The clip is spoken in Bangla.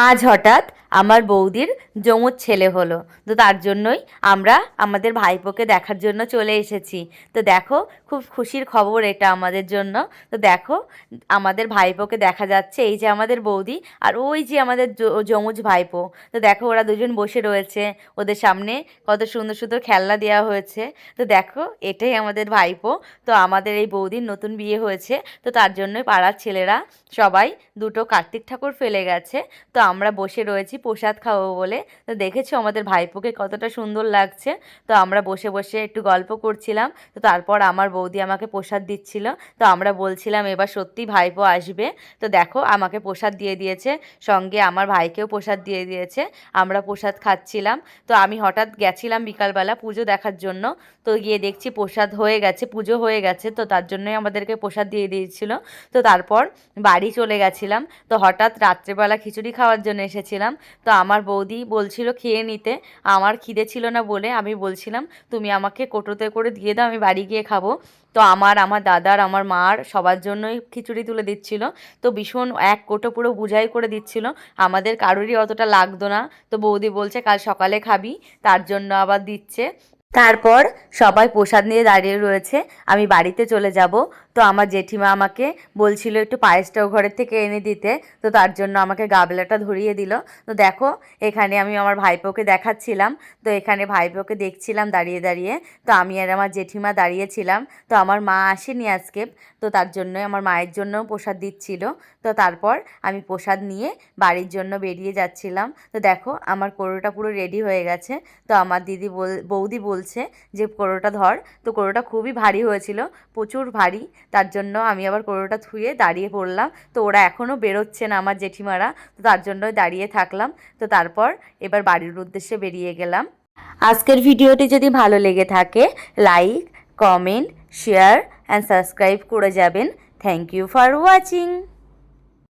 আজ হঠাৎ আমার বৌদির জমুর ছেলে হলো। তো তার জন্যই আমরা আমাদের ভাইপোকে দেখার জন্য চলে এসেছি। তো দেখো, খুব খুশির খবর এটা আমাদের জন্য। তো দেখো, আমাদের ভাইপোকে দেখা যাচ্ছে এই যে আমাদের বৌদি আর ওই যে আমাদের যমুজ ভাইপো। তো দেখো, ওরা দুজন বসে রয়েছে। ওদের সামনে কত সুন্দর সুন্দর খেলনা দেওয়া হয়েছে। তো দেখো, এটাই আমাদের ভাইপো। তো আমাদের এই বৌদির নতুন বিয়ে হয়েছে। তো তার জন্যই পাড়ার ছেলেরা সবাই দুটো কার্তিক ঠাকুর ফেলে গেছে। তো আমরা বসে রয়েছি প্রসাদ খাব বলে। তো দেখেছ আমাদের ভাইপোকে কতটা সুন্দর লাগছে। তো আমরা বসে বসে একটু গল্প করছিলাম। তো তারপর আমার বৌদি আমাকে প্রসাদ দিচ্ছিল। তো আমরা বলছিলাম, এবার সত্যি ভাইপো আসবে। তো দেখো, আমাকে প্রসাদ দিয়ে দিয়েছে। সঙ্গে আমার ভাইকেও প্রসাদ দিয়ে দিয়েছে। আমরা প্রসাদ খাচ্ছিলাম। তো আমি হঠাৎ গেছিলাম বিকালবেলা পুজো দেখার জন্য। তো গিয়ে দেখছি প্রসাদ হয়ে গেছে, পুজো হয়ে গেছে। তো তার জন্যই আমাদেরকে প্রসাদ দিয়ে দিয়েছিল। তো তারপর বাড়ি চলে গেছিলাম। তো হঠাৎ রাত্রেবেলা খিচুড়ি খাওয়ার জন্য এসেছিলাম। তো আমার বৌদি বলছিল খেয়ে নিতে। আমার খিদে ছিল না বলে আমি বলছিলাম, তুমি আমাকে কোটোতে করে দিয়ে দাও, আমি বাড়ি গিয়ে খাব। তো আমার আমার দাদার আমার মার সবার জন্যই খিচুড়ি তুলে দিচ্ছিল। তো ভীষণ এক কোটো পুরো বুঝাই করে দিচ্ছিল, আমাদের কারোরই অতটা লাগতো না। তো বৌদি বলছে, কাল সকালে খাবি। তার জন্য আবার দিচ্ছে। তারপর সবাই প্রসাদ নিয়ে দাঁড়িয়ে রয়েছে। আমি বাড়িতে চলে যাব। তো আমার জেঠিমা আমাকে বলছিল একটু পায়েসটাও ঘরের থেকে এনে দিতে। তো তার জন্য আমাকে গাবলাটা ধরিয়ে দিল। তো দেখো, এখানে আমি আমার ভাইপোকে দেখাচ্ছিলাম। তো এখানে ভাইপোকে দেখছিলাম দাঁড়িয়ে দাঁড়িয়ে। তো আমি আর আমার জেঠিমা দাঁড়িয়েছিলাম। তো আমার মা আসেনি আজকে। তো তার জন্য আমার মায়ের জন্য প্রসাদ দিচ্ছিল। তো তারপর আমি প্রসাদ নিয়ে বাড়ির জন্য বেরিয়ে যাচ্ছিলাম। তো দেখো, আমার কোড়োটা পুরো রেডি হয়ে গেছে। তো আমার দিদি বল বৌদি বলছে যে কোড়োটা ধর। তো কোড়োটা খুবই ভারী হয়েছিল, প্রচুর ভারী। তার জন্য আমি আবার কোড়োটা ধুয়ে দাঁড়িয়ে পড়লাম। তো ওরা এখনও বেরোচ্ছে না আমার জেঠিমারা। তো তার জন্য দাঁড়িয়ে থাকলাম। তো তারপর এবার বাড়ির উদ্দেশ্যে বেরিয়ে গেলাম। আজকের ভিডিওটি যদি ভালো লেগে থাকে, like, comment, share and subscribe করে যাবেন। Thank you for watching